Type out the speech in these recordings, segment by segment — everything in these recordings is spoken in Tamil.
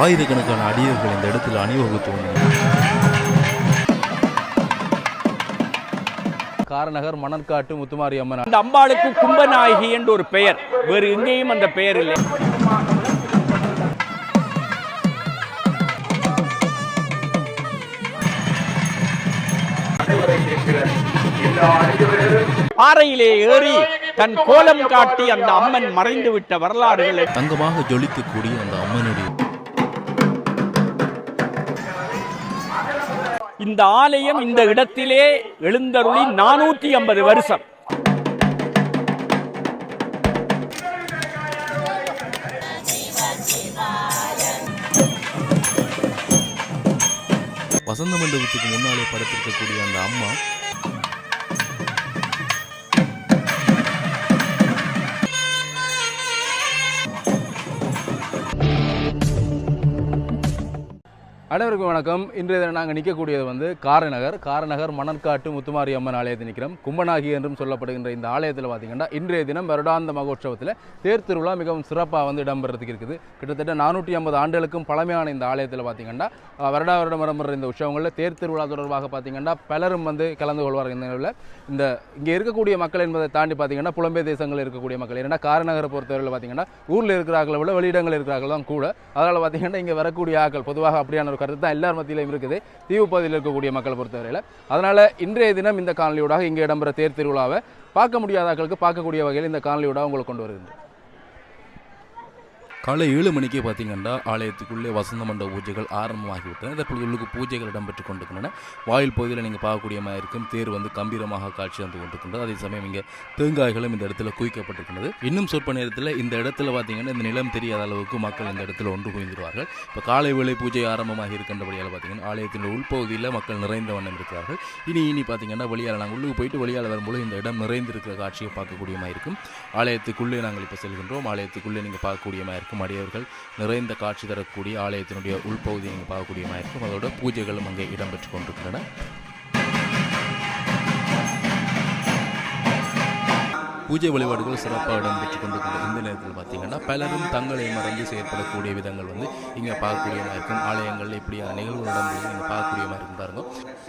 ஆயிரக்கணக்கான அடியர்கள் இந்த இடத்தில் அணிவகுத்து வந்தனர். காரநகர் மணற்காட்டு முத்துமாரி அம்மன் அந்த அம்பாளுக்கு கும்பநாயகி என்று ஒரு பெயர். வேறு எங்கேயும் அந்த பெயர் இல்லை. பாறையிலே ஏறி தன் கோலம் காட்டி அந்த அம்மன் மறைந்து விட்ட வரலாறுகளை தங்கமாக ஜொலிக்கக்கூடிய அந்த அம்மனுடைய இந்த ஆலயம் இந்த இடத்திலே எழுந்தருளி நானூற்றி ஐம்பது வருஷம். வசந்த மண்டபத்துக்கு முன்னாலே படத்திருக்கக்கூடிய அந்த அம்மா அனைவருக்கும் வணக்கம். இன்றைய தினம் நாங்கள் நிற்கக்கூடியது வந்து காரநகர். காரநகர் மணற்காட்டு முத்துமாரி அம்மன் ஆலயத்தில் நிற்கிறோம் கும்பநாகி என்றும் சொல்லப்படுகின்ற இந்த ஆலயத்தில் பார்த்தீங்கன்னா இன்றைய தினம் வருடாந்த மகோற்சவத்தில் தேர் திருவிழா மிகவும் சிறப்பாக வந்து இடம்பெறதுக்கு இருக்குது. கிட்டத்தட்ட நானூற்றி ஐம்பது ஆண்டுகளுக்கும் பழமையான இந்த ஆலயத்தில் பார்த்தீங்கன்னா வருடா வருடம் இடம்பெற இந்த உற்சவங்களில் தேர் திருவிழா தொடர்பாக பார்த்தீங்கன்னா பலரும் வந்து கலந்து கொள்வார்கள் இந்த நிலையில் இந்த இங்கே இருக்கக்கூடிய மக்கள் என்பதை தாண்டி பார்த்திங்கன்னா புலம்பெயர் தேசங்களில் இருக்கக்கூடிய மக்கள். ஏன்னா காரநகரை பொறுத்தவரையில் பார்த்தீங்கன்னா ஊரில் இருக்கிறார்களை விட வெளியிடங்களில் இருக்கிறார்கள் தான் கூட. அதனால் பார்த்தீங்கன்னா இங்கே வரக்கூடிய ஆட்கள் பொதுவாக அப்படியான ஒரு கருத்து தான் எல்லார் மத்தியிலும் இருக்குது. தீவு பகுதியில் இருக்கக்கூடிய மக்களை பொறுத்தவரையில். அதனால் இன்றைய தினம் இந்த காணொலியூடாக இங்கே இடம்பெற தேர் திருவிழாவை பார்க்க முடியாதாக்களுக்கு பார்க்கக்கூடிய வகையில் இந்த காணொலியூடாக உங்களுக்கு கொண்டு வருகின்றோம். காலை ஏழு மணிக்கே பார்த்தீங்கன்னா ஆலயத்துக்குள்ளே வசந்த மண்டப பூஜைகள் ஆரம்பமாகிவிட்டன. தற்பொழுது உள்ளுக்கு பூஜைகள் இடம்பெற்று கொண்டிருக்கின்றன. வாயில் பகுதியில் நீங்கள் பார்க்கக்கூடிய மாதிரி இருக்கும். தேர் வந்து கம்பீரமாக காட்சி வந்து கொண்டிருக்கின்றது. அதே சமயம் இங்கே தேங்காய்களும் இந்த இடத்துல குவிக்கப்பட்டிருக்கிறது இன்னும் சொற்ப நேரத்தில் இந்த இடத்துல பார்த்தீங்கன்னா இந்த நிலம் தெரியாத அளவுக்கு மக்கள் இந்த இடத்துல ஒன்று குவிந்துருவார்கள். இப்போ காலை வேளை பூஜை ஆரம்பமாக இருக்கின்றபடியால் பார்த்தீங்கன்னா ஆலயத்தின் உள்பகுதியில் மக்கள் நிறைந்த வண்ணம் இருக்கிறார்கள். இனி இனி பார்த்தீங்கன்னா வெளியால் நாங்கள் உள்ளுக்கு போயிட்டு வெளியால் வரும்போது இந்த இடம் நிறைந்திருக்கிற காட்சியை பார்க்கக்கூடிய மாதிரி இருக்கும். ஆலயத்துக்குள்ளே நாங்கள் இப்போ செல்கின்றோம். ஆலயத்துக்குள்ளே நீங்கள் பார்க்கக்கூடிய மாதிரி இருக்கும். அடியவர்கள் நிறைந்த காட்சி தரக்கூடிய ஆலயத்தினுடைய உள்பகுதியை நீங்கள் பார்க்கக்கூடிய மாதிரி இருக்கும் அதோட பூஜைகளும் அங்கே இடம்பெற்று கொண்டிருக்கின்றன. பூஜை வழிபாடுகள் சிறப்பாக இடம்பெற்று கொண்டிருக்கிற இந்த நேரத்தில் பார்த்தீங்கன்னா பலரும் தங்களை மறந்து செயற்படக்கூடிய விதங்கள் வந்து இங்கே பார்க்கக்கூடிய இருக்கும். ஆலயங்களில் இப்படியான நிகழ்வு நடந்து இங்கே பார்க்கக்கூடிய மாதிரி இருக்கும் பாருங்க.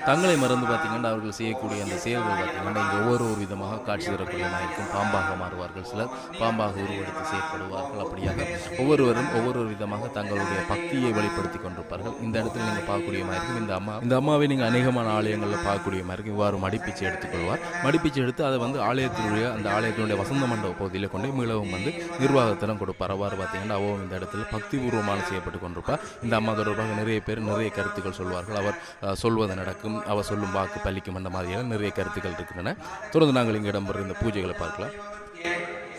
தங்களை மறந்து பார்த்தீங்கன்னா அவர்கள் செய்யக்கூடிய அந்த செயல்கள் பார்த்தீங்கன்னா இங்கே ஒவ்வொரு ஒரு விதமாக காட்சி தரக்கூடிய இருக்கும். பாம்பாக மாறுவார்கள் சிலர். பாம்பாக உருவெடுத்து செயற்படுவார்கள் அப்படியாக. ஒவ்வொருவரும் ஒவ்வொரு விதமாக தங்களுடைய பக்தியை வெளிப்படுத்தி கொண்டிருப்பார்கள். இந்த இடத்துல நீங்கள் பார்க்கக்கூடிய மாதிரி இருக்கும். இந்த அம்மா இந்த அம்மாவை நீங்கள் அநேகமான ஆலயங்களில் பார்க்கக்கூடிய மாதிரி இருக்கும். இவ்வாறு மடிப்பிச்சு எடுத்துக்கொள்வார். மடிப்பிச்சு எடுத்து அதை வந்து ஆலயத்தினுடைய அந்த ஆலயத்தினுடைய வசந்த மண்டப பகுதியில் கொண்டு போய் மீளவும் வந்து நிர்வாகத்திடம் கொடுப்பார் அவ்வாறு பார்த்தீங்கன்னா அவவும் இந்த இடத்துல பக்தி பூர்வமான செய்யப்பட்டு கொண்டிருப்பார் இந்த அம்மா தொடர்பாக நிறைய பேர் நிறைய கருத்துக்கள் சொல்வார்கள் அவர் அஹ், சொல்வது நடக்கும் அவர் சொல்லும் வாக்கு பலிக்கும் அந்த மாதிரியான நிறைய கருத்துக்கள் இருக்கின்றன தொடர்ந்து நாங்கள் இங்கே இடம்பெற இந்த பூஜைகளை பார்க்கலாம்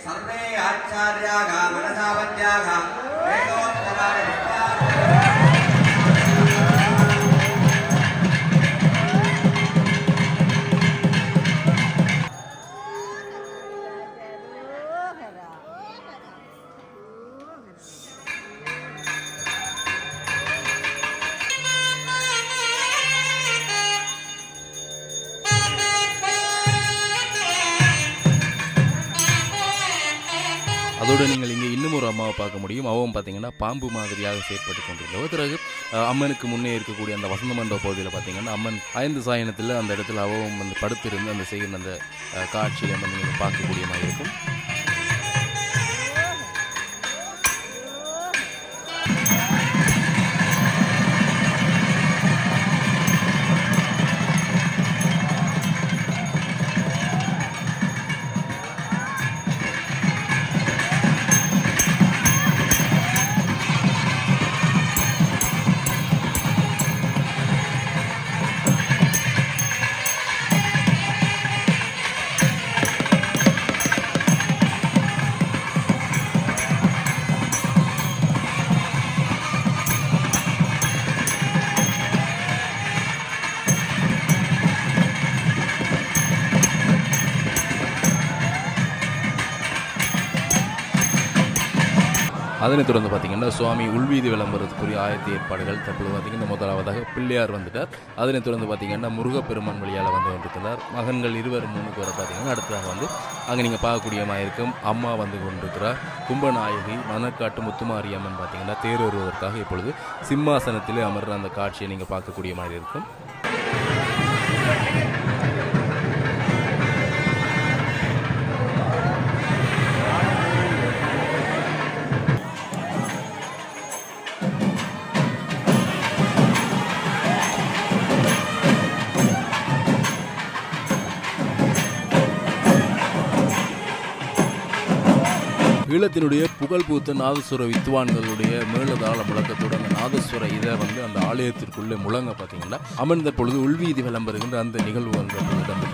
सर्वे आचार्याः मनसावत्याः वेदोत्तराणि அதோடு நீங்கள் இங்கே இன்னும் ஒரு அம்மாவை பார்க்க முடியும். அவன் பார்த்தீங்கன்னா பாம்பு மாதிரியாக செயற்பட்டு கொண்டிருந்தவர். பிறகு அம்மனுக்கு முன்னே இருக்கக்கூடிய அந்த வசந்த மண்டப பகுதியில் பார்த்தீங்கன்னா அம்மன் ஐந்து சாயனத்தில் அந்த இடத்துல அவவும் வந்து படுத்திருந்து அந்த செய்கிற அந்த காட்சியில் வந்து நீங்கள் பார்க்கக்கூடிய மாதிரி இருக்கும். அதனைத் தொடர்ந்து பார்த்தீங்கன்னா சுவாமி உள்வீதி விளம்பரத்துக்குரிய ஆயத்த ஏற்பாடுகள் தற்போது பார்த்தீங்கன்னா முதலாவதாக பிள்ளையார் வந்துட்டார். அதனைத் தொடர்ந்து பார்த்தீங்கன்னா முருகப்பெருமான் வழியால் வந்து கொண்டிருக்கிறார். மகன்கள் இருவர் மூணுக்கு வர பார்த்தீங்கன்னா அடுத்ததாக வந்து அங்கே நீங்கள் பார்க்கக்கூடியமாக இருக்கும் அம்மா வந்து கொண்டிருக்கிறார். கும்பநாயகி மணக்காட்டு முத்துமாரி அம்மன் பார்த்தீங்கன்னா வருவதற்காக இப்பொழுது சிம்மாசனத்திலே அமர்ற அந்த காட்சியை நீங்கள் பார்க்கக்கூடிய மாதிரி இருக்கும். ஈழத்தினுடைய புகழ் பூத்த நாதஸ்வர வித்வான்களுடைய மேலதாள முழக்கத்தோட அந்த நாதஸ்வர இதை வந்து அந்த ஆலயத்திற்குள்ளே முழங்க பார்த்தீங்கன்னா அமர்ந்த பொழுது உள்வீதி விளம்பருகின்ற அந்த நிகழ்வு வந்து இடம்பெற்று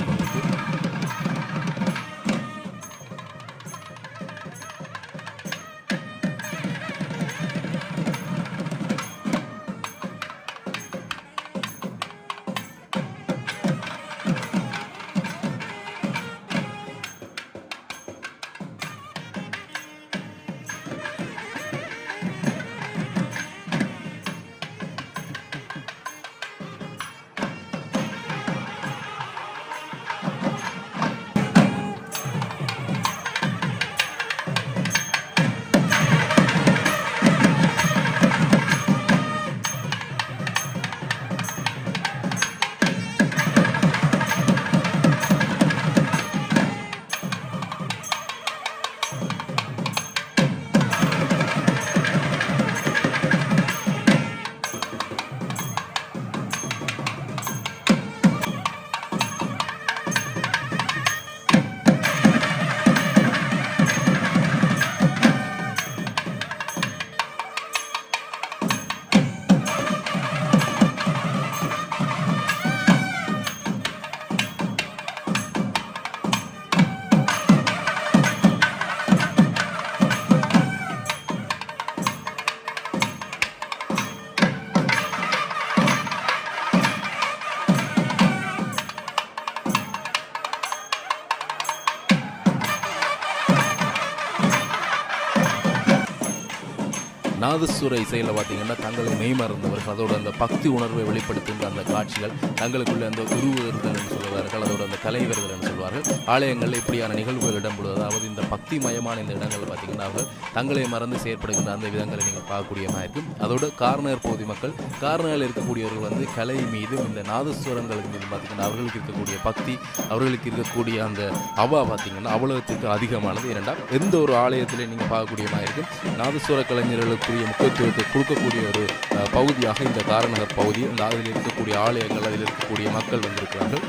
நாதஸ்வர இசையில் பார்த்தீங்கன்னா தங்களுக்கு மெய்மறந்தவர்கள் அதோட அந்த பக்தி உணர்வை வெளிப்படுத்துகின்ற அந்த காட்சிகள் தங்களுக்குள்ள அந்த உருவர்கள் என்று சொல்வார்கள் அதோட அந்த கலைவர்கள் என்று சொல்வார்கள் ஆலயங்களில் இப்படியான நிகழ்வுகள் இடம்பெறுவது அதாவது இந்த பக்தி மயமான இந்த இடங்கள் பார்த்தீங்கன்னா அவர்கள் தங்களை மறந்து செயற்படுகின்ற அந்த விதங்களை நீங்கள் பார்க்கக்கூடியமாக இருக்கும். அதோட கார்னர் பகுதி மக்கள் கார்னரில் இருக்கக்கூடியவர்கள் வந்து கலை மீதும் இந்த நாதஸ்வரங்களுக்கு மீது பார்த்தீங்கன்னா அவர்களுக்கு இருக்கக்கூடிய பக்தி அவர்களுக்கு இருக்கக்கூடிய அந்த அவா பார்த்தீங்கன்னா அவ்வளவுக்கு அதிகமானது. இரண்டாம் எந்த ஒரு ஆலயத்திலையும் நீங்கள் பார்க்கக்கூடியமாக இருக்கும். நாதஸ்வர இருக்கக்கூடிய முக்கியத்துவத்தை கொடுக்கக்கூடிய ஒரு பகுதியாக இந்த காரநகர் பகுதி இந்த அதில் இருக்கக்கூடிய ஆலயங்கள் அதில் இருக்கக்கூடிய மக்கள் வந்திருக்கிறார்கள்.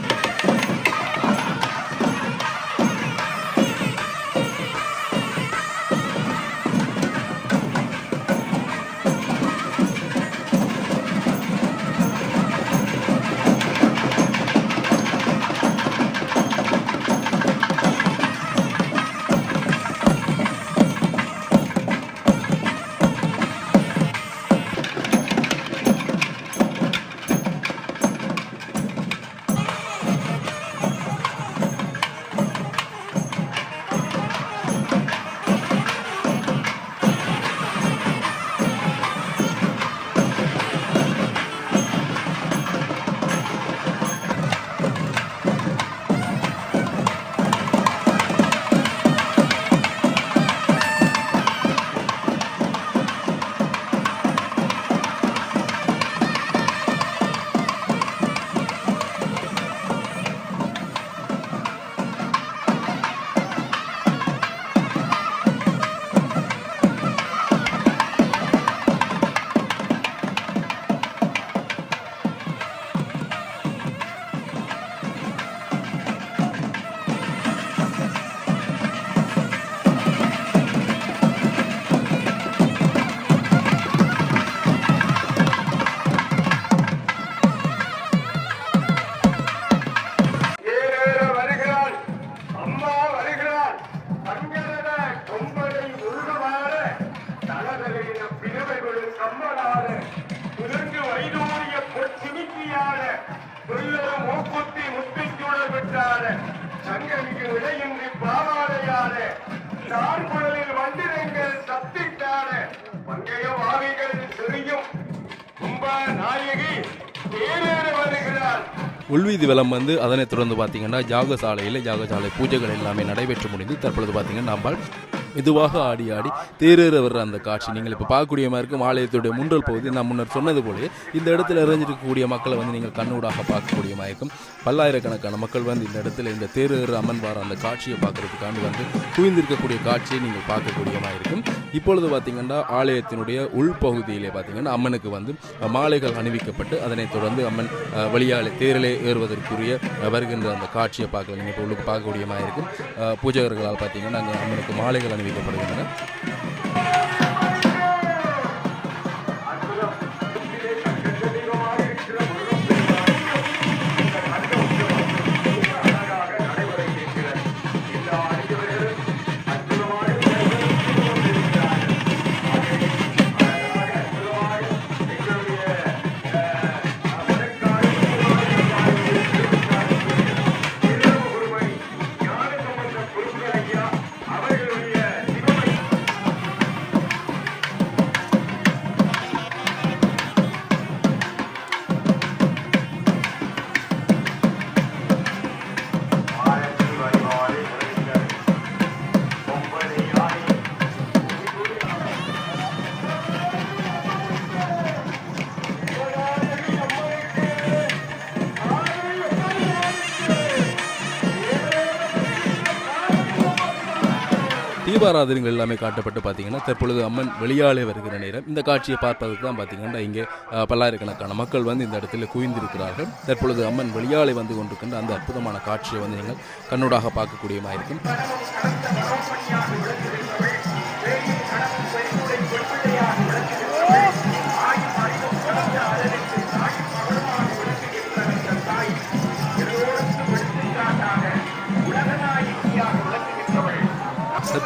உள்வீதி வலம் வந்து அதனைத் தொடர்ந்து பார்த்தீங்கன்னா ஜாகசாலையில் ஜாகசாலை பூஜைகள் எல்லாமே நடைபெற்று முடிந்து தற்பொழுது பார்த்தீங்கன்னா நம்ம மெதுவாக ஆடி ஆடி தேரேற வர்ற அந்த காட்சி. நீங்கள் இப்போ பார்க்கக்கூடிய மாதிரி இருக்கும். ஆலயத்துடைய முன்றல் பகுதி. நான் முன்னர் சொன்னது போலே இந்த இடத்துல இறைஞ்சிருக்கக்கூடிய மக்களை வந்து நீங்கள் கண்ணூடாக பார்க்கக்கூடிய மாதிரி இருக்கும். பல்லாயிரக்கணக்கான மக்கள் வந்து இந்த இடத்துல இந்த தேரேற அம்மன் வார அந்த காட்சியை பார்க்கறதுக்காண்டி வந்து குவிந்திருக்கக்கூடிய காட்சியை நீங்கள் பார்க்கக்கூடிய மாதிரி இருக்கும். இப்பொழுது பார்த்தீங்கன்னா ஆலயத்தினுடைய உள்பகுதியிலே பார்த்தீங்கன்னா அம்மனுக்கு வந்து மாலைகள் அணிவிக்கப்பட்டு அதனைத் தொடர்ந்து அம்மன் வழியாலே வெளியாலே தேரிலே ஏறுவதற்குரிய வருகின்ற அந்த காட்சியை பார்க்கலாம் நீங்கள் இப்போ உள்ளுக்கு பார்க்கக்கூடிய மாதிரி இருக்கும். பூஜகர்களால் பார்த்தீங்கன்னா அங்கே அம்மனுக்கு மாலைகள் അനുവദിക്കപ്പെടുന്നത് தீபாராதனைகள் எல்லாமே காட்டப்பட்டு பார்த்தீங்கன்னா தற்பொழுது அம்மன் வெளியாலே வருகிற நேரம். இந்த காட்சியை பார்ப்பதற்கு தான் பார்த்தீங்கன்னா இங்கே பல்லாயிரக்கணக்கான மக்கள் வந்து இந்த இடத்துல குவிந்திருக்கிறார்கள். தற்பொழுது அம்மன் வெளியாலே வந்து கொண்டிருக்கின்ற அந்த அற்புதமான காட்சியை வந்து நீங்கள் கண்ணூடாக பார்க்கக்கூடியமாக இருக்கும்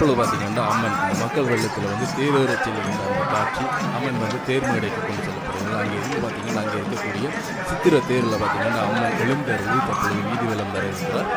மக்கள் பார்த்திங்கன்னா அம்மன். இந்த மக்கள் வெள்ளத்தில் வந்து தேவேறச் இருந்த அந்த காட்சி அம்மன் வந்து தேர் மேடைக்கு கொண்டு செல்லப்படுகிறது. அங்கே இருந்து பார்த்தீங்கன்னா அங்கே இருக்கக்கூடிய சித்திர தேரில் பார்த்திங்கன்னா அம்மன் எழுந்தருளி தற்பொழுது வீதி விளம் இருக்கிறார்.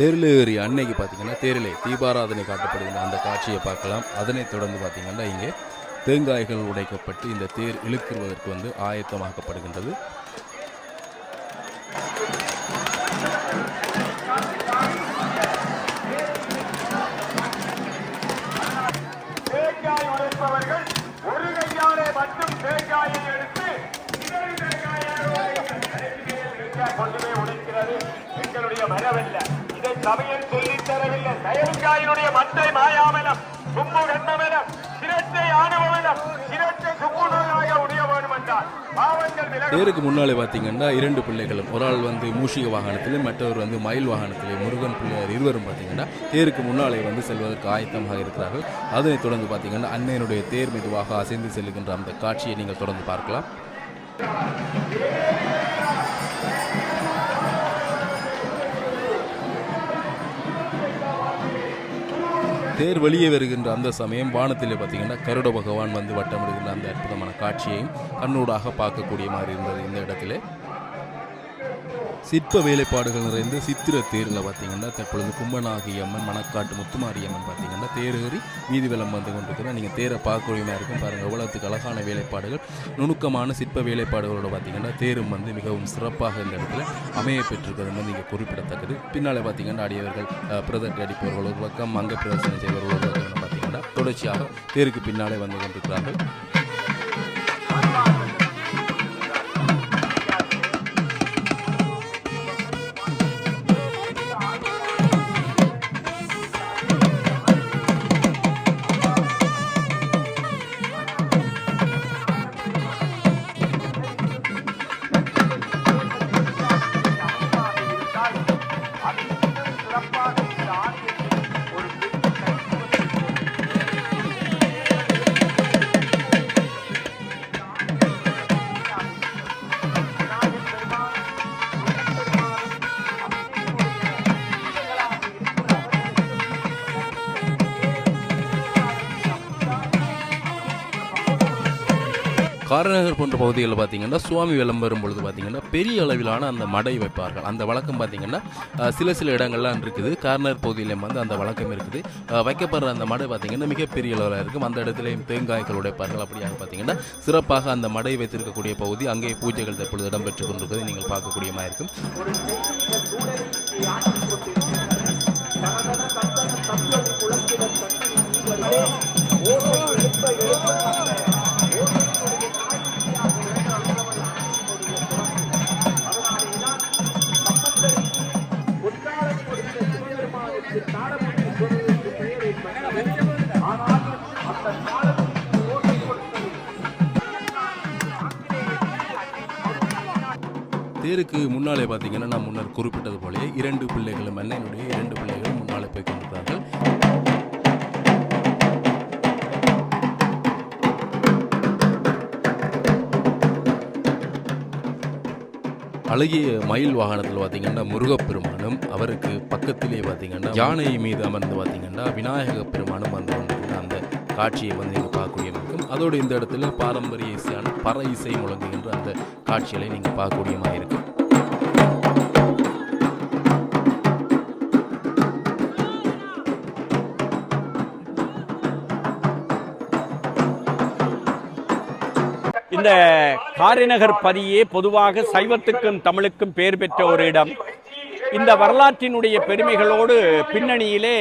தேரில் அன்னைக்கு பார்த்தீங்கன்னா தேரிலே தீபாராதனை காட்டப்படுகின்ற அந்த காட்சியை பார்க்கலாம். அதனைத் தொடர்ந்து பார்த்தீங்கன்னா இங்கே தேங்காய்கள் உடைக்கப்பட்டு இந்த தேர் இழுக்குவதற்கு வந்து ஆயத்தமாக்கப்படுகின்றது. தேங்காய் உடைக்கிறது. எங்களுடைய சபையில் சொல்லித் தரவில்லை. மாயாமலம் கும்பு கண்ணமலம் சிரத்தை ஆணவமலம் சிரத்தை சுக்குநூறாக உடைய வேண்டும் என்றார். தேருக்கு முன்னாலே பார்த்தீங்கன்னா இரண்டு பிள்ளைகளும் ஒரு ஆள் வந்து மூஷிக வாகனத்திலும் மற்றவர் வந்து மயில் வாகனத்திலே முருகன் பிள்ளையார் இருவரும் பார்த்தீங்கன்னா தேருக்கு முன்னாலே வந்து செல்வதற்கு ஆயத்தமாக இருக்கிறார்கள். அதனைத் தொடர்ந்து பார்த்தீங்கன்னா அன்னையனுடைய தேர் மெதுவாக அசைந்து செல்கின்ற அந்த காட்சியை நீங்கள் தொடர்ந்து பார்க்கலாம். தேர் வெளியே வருகின்ற அந்த சமயம் வானத்தில் பார்த்தீங்கன்னா கருட பகவான் வந்து வட்டமிடுகின்ற அந்த அற்புதமான காட்சியையும் கண்ணூடாக பார்க்கக்கூடிய மாதிரி இருந்தது இந்த இடத்திலே. சிற்ப வேலைப்பாடுகள் நிறைந்த சித்திர தேரில் பார்த்தீங்கன்னா தற்பொழுது கும்பநாகி அம்மன் மணக்காட்டு முத்துமாரி அம்மன் பார்த்தீங்கன்னா தேரேறி வீதி விளம் வந்து கொண்டிருக்கிறோம் நீங்கள் தேரை பார்க்கக்கூடியமாக இருக்கும் பாருங்கள் எவ்வளோத்துக்கு அழகான வேலைப்பாடுகள். நுணுக்கமான சிற்ப வேலைப்பாடுகளோட பார்த்தீங்கன்னா தேரும் வந்து மிகவும் சிறப்பாக இந்த இடத்துல அமைய பெற்றிருக்கிறது வந்து இங்கே குறிப்பிடத்தக்கது. பின்னால் பார்த்தீங்கன்னா அடியவர்கள் அஹ், அடிப்பவர்கள் ஒரு பக்கம் அங்க பிரதர்சனம் செய்வர்கள் ஒரு பக்கம் பார்த்தீங்கன்னா தொடர்ச்சியாக தேருக்கு பின்னாலே வந்து கொண்டிருக்கிறார்கள். போன்ற பகுதிகளில் பார்த்தீங்கன்னா சுவாமி விளம்பரம் பொழுது பார்த்தீங்கன்னா பெரிய அளவிலான அந்த மடை வைப்பார்கள். அந்த வழக்கம் பார்த்தீங்கன்னா சில சில இடங்கள்லாம் இருக்குது. கார்னர் பகுதியிலையும் வந்து அந்த வழக்கம் இருக்குது. வைக்கப்படுற அந்த மடை பார்த்தீங்கன்னா மிகப்பெரிய அளவில் இருக்கும். அந்த இடத்துலையும் தேங்காய்கள் உடைப்பார்கள். அப்படியாக பார்த்தீங்கன்னா சிறப்பாக அந்த மடை வைத்திருக்கக்கூடிய பகுதி அங்கே பூஜைகள் தற்பொழுது இடம்பெற்றுக் கொண்டிருப்பதை நீங்கள் பார்க்கக்கூடிய மாதிரி இருக்கும். பேருக்கு முன்னாலே பார்த்தீங்கன்னா நான் முன்னர் குறிப்பிட்டது போலே இரண்டு பிள்ளைகளும் அண்ணனுடைய இரண்டு பிள்ளைகளும் முன்னாலே போய் கொண்டிருக்கிறார்கள் அழகிய மயில் வாகனத்தில் பார்த்தீங்கன்னா முருகப்பெருமானும் அவருக்கு பக்கத்திலே பார்த்தீங்கன்னா யானை மீது அமர்ந்து பார்த்தீங்கன்னா விநாயக பெருமானும் வந்து கொண்டிருக்கிற அந்த காட்சியை வந்து நீங்கள் பார்க்கக்கூடிய இருக்கும் அதோடு இந்த இடத்துல பாரம்பரிய இசையான பற இசை முழங்குகின்ற அந்த காட்சிகளை நீங்கள் பார்க்கக்கூடியமாக இருக்கும் இந்த காரிநகர் பதியே பொதுவாக சைவத்துக்கும் தமிழுக்கும் பெயர் பெற்ற ஒரு இடம். இந்த வரலாற்றினுடைய பெருமைகளோடு பின்னணியிலே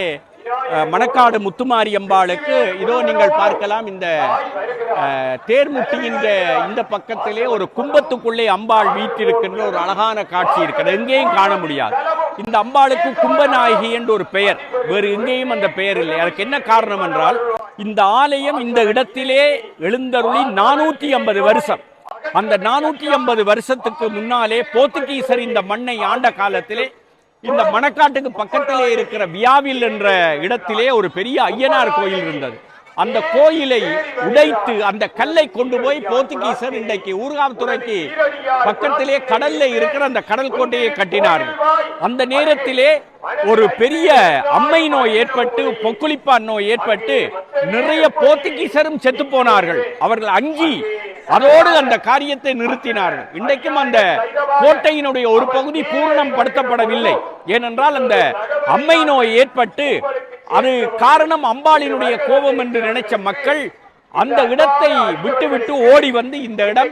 மணக்காடு முத்துமாரி அம்பாளுக்கு இதோ நீங்கள் பார்க்கலாம் இந்த அஹ், தேர்முட்டியின் இந்த பக்கத்திலே ஒரு கும்பத்துக்குள்ளே அம்பாள் வீட்டிருக்கின்ற ஒரு அழகான காட்சி இருக்கிறது. எங்கேயும் காண முடியாது. இந்த அம்பாளுக்கு கும்பநாயகி என்று ஒரு பெயர். வேறு எங்கேயும் அந்த பெயர் இல்லை. அதுக்கு என்ன காரணம் என்றால் இந்த ஆலயம் இந்த இடத்திலே எழுந்தருளி நானூற்றி ஐம்பது வருஷம். அந்த நானூற்றி ஐம்பது வருஷத்துக்கு முன்னாலே போர்த்துகீசர் இந்த மண்ணை ஆண்ட காலத்திலே இந்த மணக்காட்டுக்கு பக்கத்திலே இருக்கிற வியாவில் என்ற இடத்திலே ஒரு பெரிய ஐயனார் கோயில் இருந்தது. அந்த கோயிலை உடைத்து அந்த கல்லை கொண்டு போய் போர்த்துகீசர் இன்றைக்கு ஊர்காவத்துறைக்கு பக்கத்திலே கடல்ல இருக்கிற அந்த கடல் கோட்டையை கட்டினார்கள். அந்த நேரத்திலே ஒரு பெரிய அம்மை நோய் ஏற்பட்டு பொக்குளிப்பான் நோய் ஏற்பட்டு நிறைய போர்த்துகீசரும் செத்து போனார்கள். அவர்கள் அஞ்சி அதோடு அந்த காரியத்தை நிறுத்தினார்கள். இன்றைக்கும் அந்த கோட்டையினுடைய ஒரு பகுதி பூரணம் படுத்தப்படவில்லை ஏனென்றால் அந்த அம்மை நோய் ஏற்பட்டு அது காரணம் அம்பாளினுடைய கோபம் என்று நினைச்ச மக்கள் அந்த இடத்தை விட்டு விட்டு ஓடி வந்து இந்த இடம்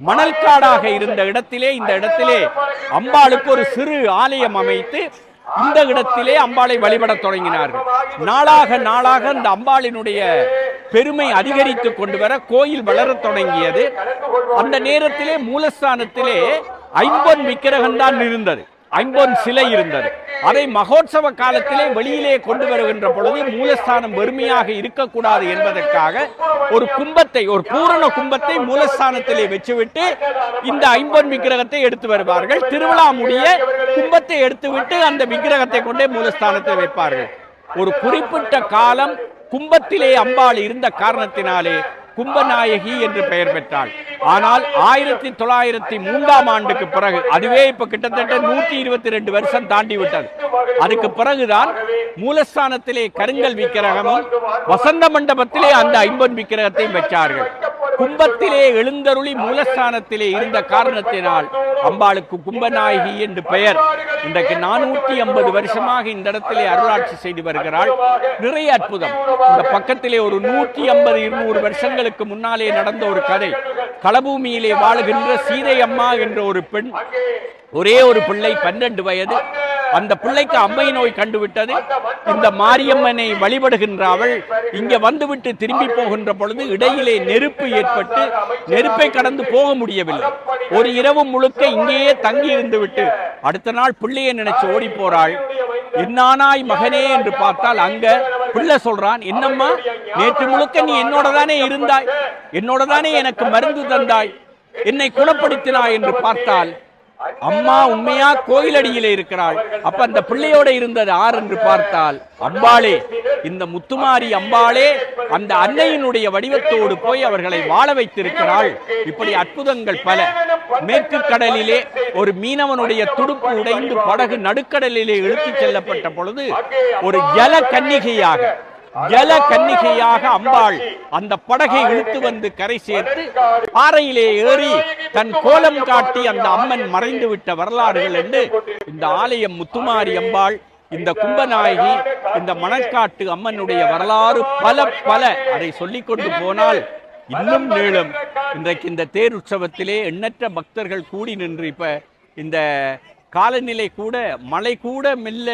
மணல் காடாக இருந்த இடத்திலே இந்த இடத்திலே அம்பாளுக்கு ஒரு சிறு ஆலயம் அமைத்து இந்த இடத்திலே அம்பாளை வழிபடத் தொடங்கினார்கள். நாளாக நாளாக இந்த அம்பாளினுடைய பெருமை அதிகரித்து கொண்டு வர கோயில் வளரத் தொடங்கியது. அந்த நேரத்திலே மூலஸ்தானத்திலே ஐம்பொன் விக்கிரகம் தான் இருந்தது. ஐம்பொன் சிலை இருந்தது. அதை மகோத்சவ காலத்திலே வெளியிலே கொண்டு வருகின்ற பொழுது மூலஸ்தானம் வறுமையாக இருக்கக்கூடாது என்பதற்காக ஒரு கும்பத்தை ஒரு பூரண கும்பத்தை மூலஸ்தானத்திலே வச்சுவிட்டு இந்த ஐம்பொன் விக்கிரகத்தை எடுத்து வருவார்கள். திருவிழா முடிய கும்பத்தை எடுத்துவிட்டு அந்த விக்கிரகத்தை கொண்டே மூலஸ்தானத்தில் வைப்பார்கள். ஒரு குறிப்பிட்ட காலம் கும்பத்திலே அம்பாள் இருந்த காரணத்தினாலே கும்பநாயகி என்று பெயர் பெற்றாள். ஆனால் ஆயிரத்தி தொள்ளாயிரத்தி மூன்றாம் ஆண்டுக்கு பிறகு அதுவே இப்ப கிட்டத்தட்ட நூற்றி இருபத்தி ரெண்டு வருஷம் தாண்டி விட்டது அதுக்கு பிறகுதான் மூலஸ்தானத்திலே கருங்கல் விக்கிரகமும் வசந்த மண்டபத்திலே அந்த ஐம்பன் விக்கிரகத்தையும் வச்சார்கள் கும்பத்திலே எழுந்தருளி மூலஸ்தானத்திலே இருந்த காரணத்தினால் அம்பாளுக்கு கும்பநாயகி என்று பெயர். இன்றைக்கு நானூற்றி ஐம்பது வருஷமாக இந்த இடத்திலே அருளாட்சி செய்து வருகிறாள். நிறைய அற்புதம். இந்த பக்கத்திலே ஒரு நூற்றி ஐம்பது இருநூறு வருஷங்கள் ஆண்டுகளுக்கு முன்னாலே நடந்த ஒரு கதை. களபூமியிலே வாழுகின்ற சீதை அம்மா என்ற ஒரு பெண் ஒரே ஒரு பிள்ளை பன்னெண்டு வயது. அந்த பிள்ளைக்கு அம்மை நோய் கண்டுவிட்டது. இந்த மாரியம்மனை வழிபடுகின்ற அவள் இங்கே வந்துவிட்டு திரும்பி போகின்ற பொழுது இடையிலே நெருப்பு ஏற்பட்டு நெருப்பை கடந்து போக முடியவில்லை. ஒரு இரவு முழுக்க இங்கேயே தங்கி இருந்து விட்டு அடுத்த நாள் பிள்ளையை நினைச்சு ஓடி போறாள். என்னானாய் மகனே? என்று பார்த்தால் அங்க பிள்ளை சொல்றான் என்னம்மா நேற்று முழுக்க நீ என்னோட தானே இருந்தாய்? என்னோட தானே எனக்கு மருந்து தந்தாய்? என்னை குணப்படுத்தினாய்? என்று பார்த்தால் அம்மா உண்மையா கோயிலடியிலே இருக்கிறாள். அப்ப அந்த பிள்ளையோட இருந்தது ஆர் என்று பார்த்தால் அம்பாளே இந்த முத்துமாரி அம்பாளே அந்த அன்னையினுடைய வடிவத்தோடு போய் அவர்களை வாழ வைத்திருக்கிறாள். இப்படி அற்புதங்கள் பல. மேற்கு கடலிலே ஒரு மீனவனுடைய துடுப்பு உடைந்து படகு நடுக்கடலிலே இழுத்துச் செல்லப்பட்ட பொழுது ஒரு ஜல கன்னிகையாக ஜல கன்னிகையாக அம்பாள் அந்த படகை இழுத்து வந்து கரை சேர்த்து பாறையிலே ஏறி தன் கோலம் காட்டி அந்த அம்மன் மறைந்து விட்ட வரலாறுகள் என்று இந்த ஆலயம் முத்துமாரி அம்பாள் இந்த கும்பநாயகி இந்த மணற்காட்டு அம்மனுடைய வரலாறு பல பல அதை சொல்லிக் கொண்டு போனால் இன்னும் நீளும். இன்றைக்கு இந்த தேர் உற்சவத்திலே எண்ணற்ற பக்தர்கள் கூடி நின்று இப்ப இந்த காலநிலை கூட மழை கூட மெல்ல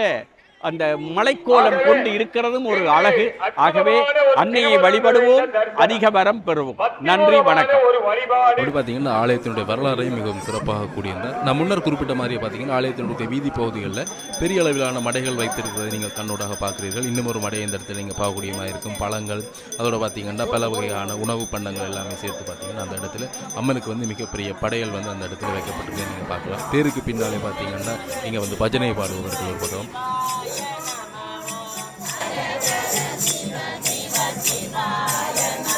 அந்த மலைக்கோலம் கொண்டு இருக்கிறதும் ஒரு அழகு. ஆகவே அன்னையை வழிபடுவோம் அதிக வரம் பெறுவோம். நன்றி வணக்கம். ஒரு பார்த்தீங்கன்னா ஆலயத்தினுடைய வரலாறையும் மிகவும் சிறப்பாக கூடியிருந்தார் நான் முன்னர் குறிப்பிட்ட மாதிரியே பார்த்தீங்கன்னா ஆலயத்தினுடைய வீதி பகுதிகளில் பெரிய அளவிலான மடைகள் வைத்திருக்கிறதை நீங்கள் கண்ணோடாக பார்க்குறீர்கள். இன்னும் ஒரு மடையை இந்த இடத்துல நீங்கள் பார்க்கக்கூடிய மாதிரி இருக்கும். பழங்கள் அதோட பார்த்தீங்கன்னா பல வகையான உணவு பண்டங்கள் எல்லாமே சேர்த்து பார்த்தீங்கன்னா அந்த இடத்துல அம்மனுக்கு வந்து மிகப்பெரிய படையல் வந்து அந்த இடத்துல வைக்கப்பட்டிருக்கு நீங்கள் பார்க்கலாம். தேருக்கு பின்னாலே பார்த்தீங்கன்னா இங்கே வந்து பஜனை பாடுவதற்கு ஒரு பக்கம் அப்படி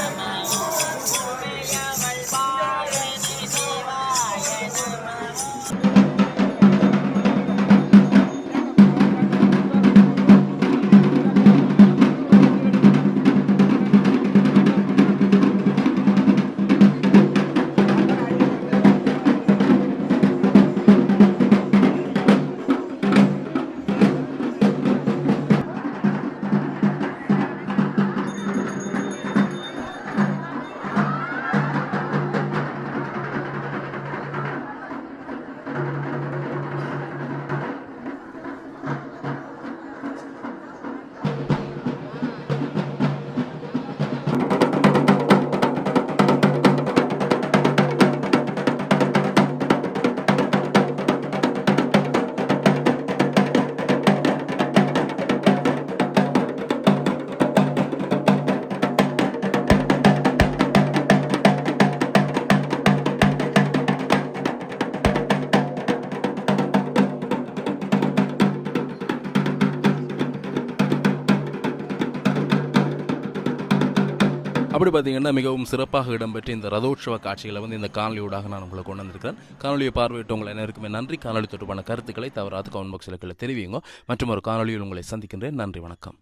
பார்த்தீங்கன்னா மிகவும் சிறப்பாக இடம்பெற்ற இந்த ரதோற்சவ காட்சிகளை வந்து இந்த காணொலியூடாக நான் உங்களை கொண்டு வந்திருக்கிறேன். காணொலியை பார்வையிட்டு உங்களை அனைவருக்குமே நன்றி. காணொலி தொடர்பான கருத்துக்களை தவறாத கமெண்ட் பாக்ஸில் தெரிவிங்க மற்றும் ஒரு காணொலியில் உங்களை சந்திக்கின்றேன். நன்றி வணக்கம்.